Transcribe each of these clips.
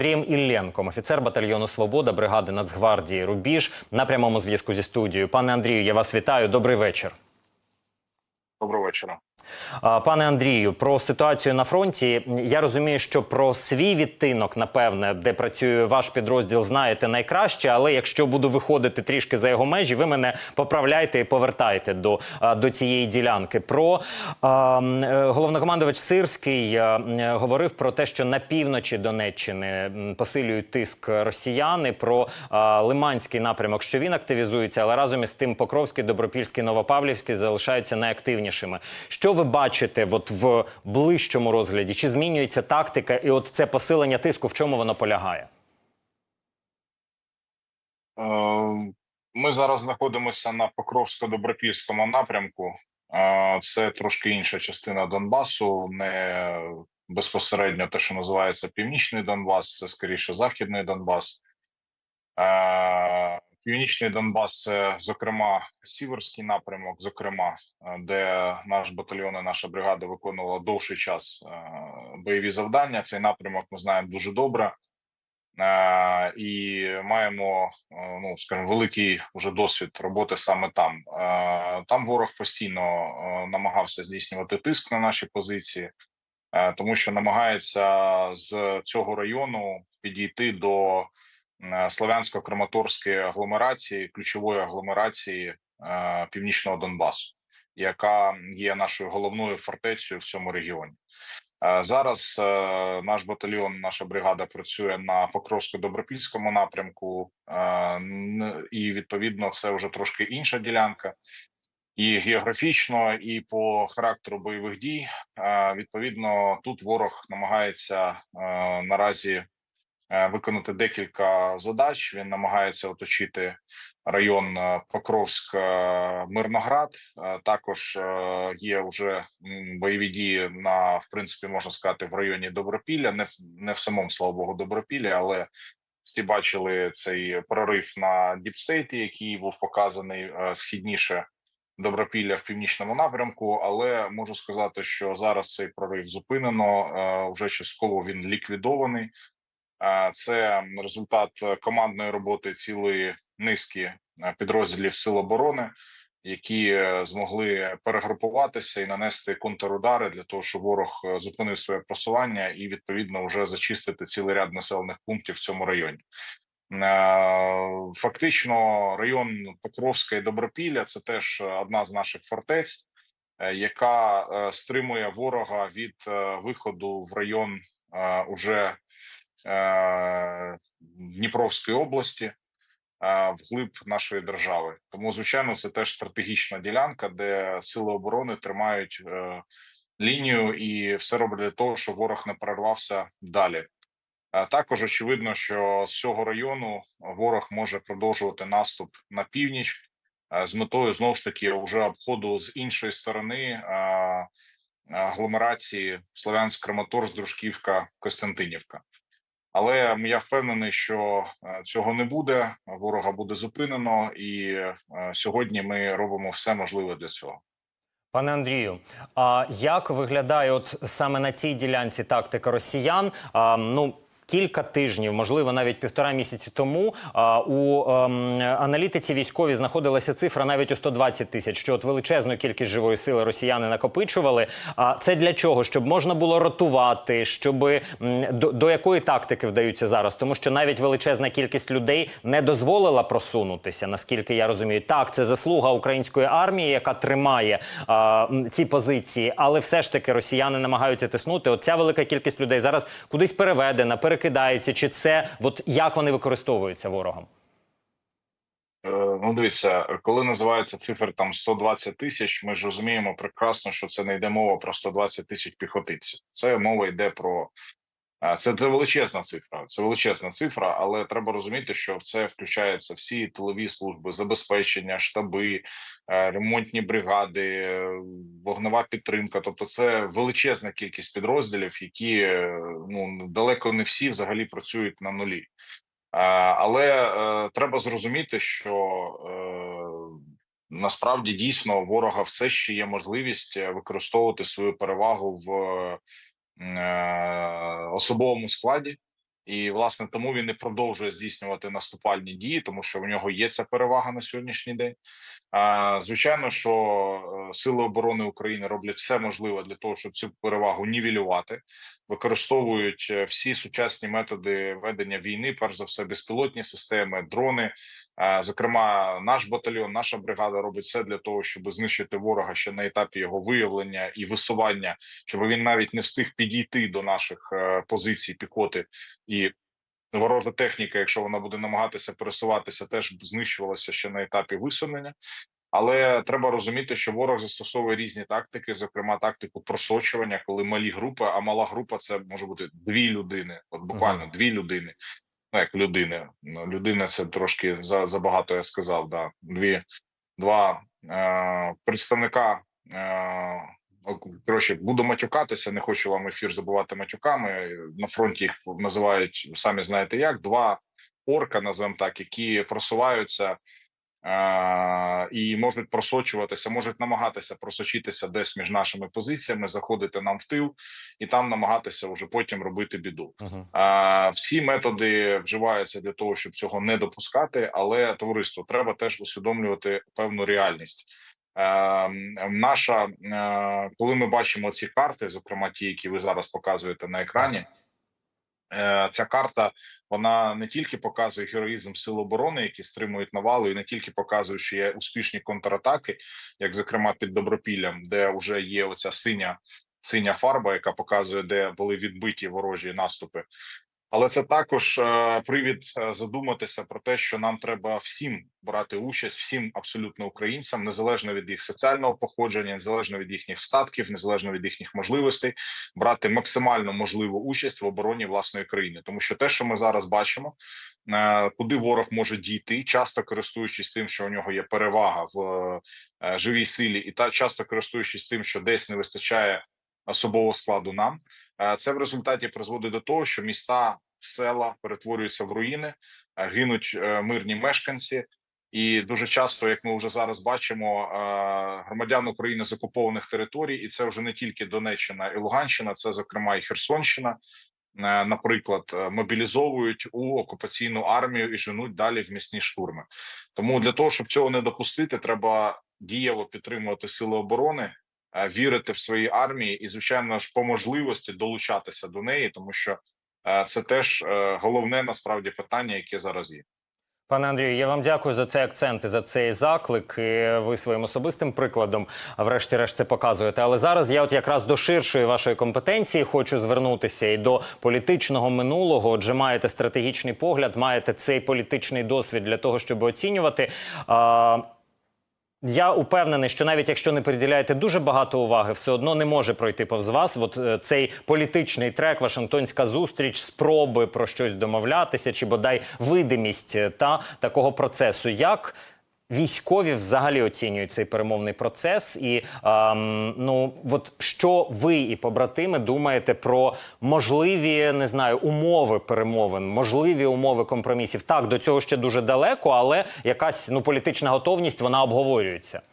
Андрієм Ілленком, офіцер батальйону Свобода бригади Нацгвардії Рубіж на прямому зв'язку зі студією. Пане Андрію, я вас вітаю. Добрий вечір. Доброго вечора. Пане Андрію, про ситуацію на фронті. Я розумію, що про свій відтинок, напевне, де працює ваш підрозділ, знаєте найкраще. Але якщо буду виходити трішки за його межі, ви мене поправляйте і повертайте до, до цієї ділянки. Про е, головнокомандувач Сирський е, говорив про те, що на півночі Донеччини посилюють тиск росіяни. Про а, Лиманський напрямок, що він активізується, але разом із тим Покровський, Добропільський, Новопавлівський залишаються найактивнішими. Що ви бачите от в ближчому розгляді? Чи змінюється тактика, і от це посилення тиску, в чому воно полягає? Е, Ми зараз знаходимося на Покровсько-Добропільському напрямку. Е, Це трошки інша частина Донбасу, не безпосередньо те, що називається Північний Донбас, це скоріше Західний Донбас. Е, Північний Донбас зокрема, Сіверський напрямок, зокрема, е, де наш батальйон і наша бригада виконувала довший час е, бойові завдання. Цей напрямок ми знаємо дуже добре. Е, і маємо е, ну скажімо, великий вже досвід роботи саме там. Е, Там ворог постійно е, намагався здійснювати тиск на наші позиції, е, тому що намагається з цього району підійти до е, Слов'янсько-Краматорської агломерації, ключової агломерації е, північного Донбасу, яка є нашою головною фортецею в цьому регіоні. Е, Зараз е, наш батальйон, наша бригада працює на Покровсько-Добропільському напрямку, і відповідно це вже трошки інша ділянка. І географічно, і по характеру бойових дій. Відповідно, тут ворог намагається наразі виконати декілька задач. Він намагається оточити район е, Покровськ е, Мирноград. Е, Також е, є вже бойові дії на в принципі можна сказати в районі Добропілля, не в не в самому слава Богу, Добропіллі, але всі бачили цей прорив на Діпстейті, який був показаний е, східніше Добропілля в північному напрямку. Але можу сказати, що зараз цей прорив зупинено. е, Вже частково він ліквідований. Це результат е, командної роботи цілої низки е, підрозділів Сил оборони, які е, змогли перегрупуватися і нанести контрудари для того, щоб ворог зупинив своє просування і відповідно вже зачистити цілий ряд населених пунктів в цьому районі. Фактично, район Покровська і Добропілля це теж одна з наших фортець, яка стримує ворога від виходу в район уже Дніпровської області е, вглиб нашої держави. Тому, звичайно, це теж стратегічна ділянка, де сили оборони тримають е, лінію і все роблять для того, щоб ворог не прорвався далі. Також очевидно, що з цього району ворог може продовжувати наступ на північ з метою знову ж таки вже обходу з іншої сторони агломерації Слов'янськ, Краматорськ, Дружківка, Костянтинівка. Але я впевнений, що е, цього не буде. Ворога буде зупинено, і е, сьогодні ми робимо все можливе для цього. Пане Андрію, а як виглядає от саме на цій ділянці тактика росіян? А, ну. Кілька тижнів, можливо, навіть півтора місяці тому у ем, аналітиці військові знаходилася цифра навіть у 120 тисяч. Що от величезну кількість живої сили росіяни накопичували. А це для чого? Щоб можна було ротувати, щоб до, до якої тактики вдаються зараз? Тому що навіть величезна кількість людей не дозволила просунутися, наскільки я розумію. Так, це заслуга української армії, яка тримає а, ці позиції, але все ж таки росіяни намагаються тиснути. От ця велика кількість людей зараз кудись переведена, перекидається. Чи це от як вони використовуються ворогом? Е, Ну, дивіться, коли називаються цифри там 120 тисяч, ми ж розуміємо прекрасно, що це не йде мова про 120 тисяч піхотинців. Це мова йде про це, це величезна цифра. Це величезна цифра, але треба розуміти, що в це включаються всі тилові служби, забезпечення, штаби, е, ремонтні бригади, е, вогнева підтримка. Тобто, це величезна кількість підрозділів, які е, ну далеко не всі взагалі працюють на нулі. Але треба зрозуміти, що насправді дійсно ворога все ще є можливість використовувати свою перевагу в особовому складі, І власне тому він і продовжує здійснювати наступальні дії, тому що в нього є ця перевага на сьогоднішній день. Звичайно, що е, сили оборони України роблять все можливе для того, щоб цю перевагу нівелювати, використовують е, всі сучасні методи ведення війни, перш за все, безпілотні системи, дрони. Зокрема, наш батальйон, наша бригада робить все для того, щоб знищити ворога ще на етапі його виявлення і висування, щоб він навіть не встиг підійти до наших е, позицій піхоти і. Ворожа техніка, якщо вона буде намагатися пересуватися, теж знищувалася ще на етапі висунення. Але треба розуміти, що ворог застосовує різні тактики, зокрема тактику просочування, коли малі групи, а мала група це може бути дві людини, от буквально Мгм. дві людини. Ну, як людини. Ну, людина це трошки за, забагато я сказав. Да. Дві, два е, представника. Е, коротше, буду матюкатися, не хочу вам ефір забувати матюками. На фронті їх називають самі знаєте як. Два орка, назвемо так, які просуваються і можуть просочуватися, можуть намагатися просочитися десь між нашими позиціями, заходити нам в тил і там намагатися вже потім робити біду. Мгм. А, Всі методи вживаються для того, щоб цього не допускати, але товариство треба теж усвідомлювати певну реальність. Наша коли ми бачимо ці карти, зокрема ті, які ви зараз показуєте на екрані. Е, Ця карта вона не тільки показує героїзм сил оборони, які стримують навалу, і не тільки показує, що є успішні контратаки, як зокрема під Добропіллям, де вже є оця синя синя фарба, яка показує, де були відбиті ворожі наступи. Але це також е, привід е, задуматися про те, що нам треба всім брати участь, всім абсолютно українцям, незалежно від їх соціального походження, незалежно від їхніх статків, незалежно від їхніх можливостей, брати максимально можливу участь в обороні власної країни, тому що те, що ми зараз бачимо, е, куди ворог може дійти, часто користуючись тим, що у нього є перевага в живій силі, і та часто користуючись тим, що десь не вистачає особового складу нам. Е, Це в результаті призводить до того, що міста, села перетворюються в руїни, е, гинуть е, мирні мешканці, і дуже часто, як ми вже зараз бачимо, громадян України з окупованих територій, і це вже не тільки Донеччина і Луганщина, це зокрема і Херсонщина. Наприклад, мобілізовують у окупаційну армію і женуть далі в місні штурми. Тому для того, щоб цього не допустити, треба дієво підтримувати сили оборони, вірити в свої армії і, звичайно ж, по можливості долучатися до неї, тому що е, це теж е, головне насправді питання, яке зараз є. Пане Андрію, я вам дякую за цей акцент і за цей заклик. І ви своїм особистим прикладом, врешті-решт, це показуєте. Але зараз я, от якраз до ширшої вашої компетенції, хочу звернутися і до політичного минулого. Отже, маєте стратегічний погляд, маєте цей політичний досвід для того, щоб оцінювати. Я упевнений, що навіть якщо не приділяєте дуже багато уваги, все одно не може пройти повз вас. От е, цей політичний трек, Вашингтонська зустріч, спроби про щось домовлятися, чи бодай видимість е, та такого процесу. Як військові взагалі оцінюють цей перемовний процес? І ем, ну от що ви і побратими думаєте про можливі не знаю умови перемовин, можливі умови компромісів? Так, до цього ще дуже далеко, але якась ну політична готовність вона обговорюється. Е,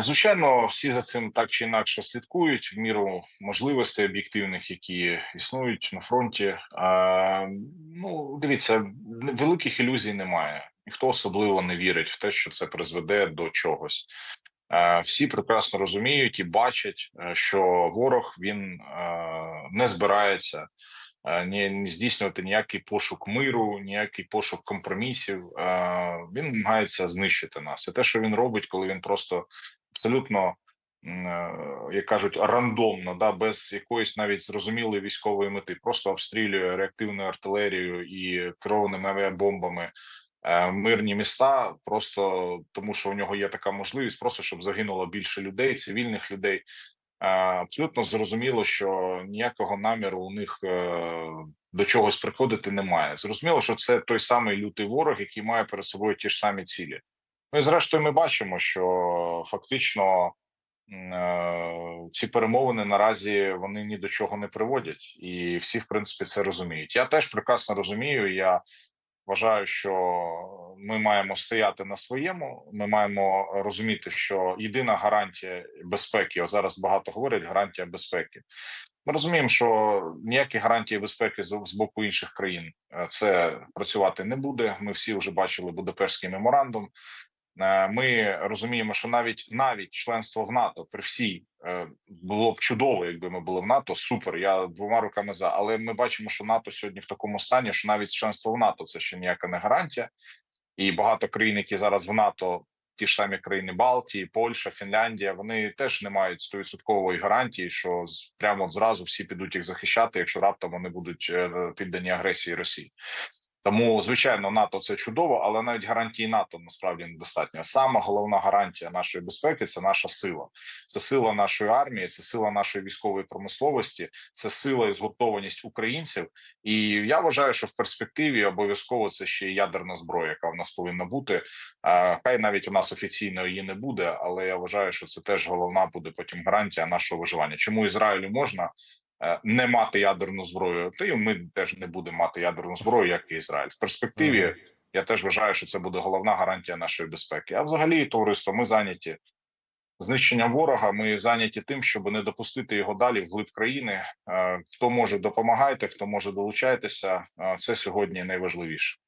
Звичайно, всі за цим так чи інакше слідкують в міру можливостей об'єктивних, які існують на фронті. Е, Ну, дивіться, великих ілюзій немає. Ніхто особливо не вірить в те, що це призведе до чогось. Е, Всі прекрасно розуміють і бачать, е, що ворог він е, не збирається е, ні здійснювати ніякий пошук миру, ніякий пошук компромісів. Він намагається знищити нас. І те, що він робить, коли він просто абсолютно, е, як кажуть, рандомно, да, без якоїсь навіть зрозумілої військової мети, просто обстрілює реактивною артилерією і керованими авіабомбами. е, Мирні міста просто тому, що у нього є така можливість, просто щоб загинуло більше людей, цивільних людей. Е, Абсолютно зрозуміло, що ніякого наміру у них е, до чогось приходити немає. Зрозуміло, що це той самий лютий ворог, який має перед собою ті ж самі цілі. Ну і зрештою, ми бачимо, що фактично е, ці перемовини наразі вони ні до чого не приводять, і всі, в принципі, це розуміють. Я теж прекрасно розумію. Я вважаю, що ми маємо стояти на своєму. Ми маємо розуміти, що єдина гарантія безпеки, о, зараз багато говорять, гарантія безпеки. Ми розуміємо, що ніякі гарантії безпеки з, боку інших країн е, це працювати не буде. Ми всі вже бачили Будапештський меморандум. Е, Ми розуміємо, що навіть навіть членство в НАТО при всій е, було б чудово, якби ми були в НАТО. Супер. Я двома руками за. Але ми бачимо, що НАТО сьогодні в такому стані, що навіть членство в НАТО це ще ніяка не гарантія, і багато країн, які зараз в НАТО. Ті ж самі країни Балтії, Польща, Фінляндія, вони теж не мають стовідсоткової гарантії, що прямо зразу всі підуть їх захищати, якщо раптом вони будуть е, піддані агресії Росії. Тому, звичайно, НАТО це чудово, але навіть гарантії НАТО насправді недостатньо. Сама головна гарантія нашої безпеки це наша сила, це сила нашої армії, це сила нашої військової промисловості, це сила і згуртованість українців. І я вважаю, що в перспективі обов'язково це ще й ядерна зброя, яка в нас повинна бути. Хай навіть у нас офіційно її не буде, але я вважаю, що це теж головна буде потім гарантія нашого виживання. Чому Ізраїлю можна не мати ядерну зброю? то й ми теж не будемо мати ядерну зброю, як і Ізраїль. В перспективі я теж вважаю, що це буде головна гарантія нашої безпеки. А взагалі, товариство, ми зайняті знищенням ворога. Ми зайняті тим, щоб не допустити його далі вглиб країни. Е, Хто може допомагайте, хто може долучайтеся. Е, Це сьогодні найважливіше.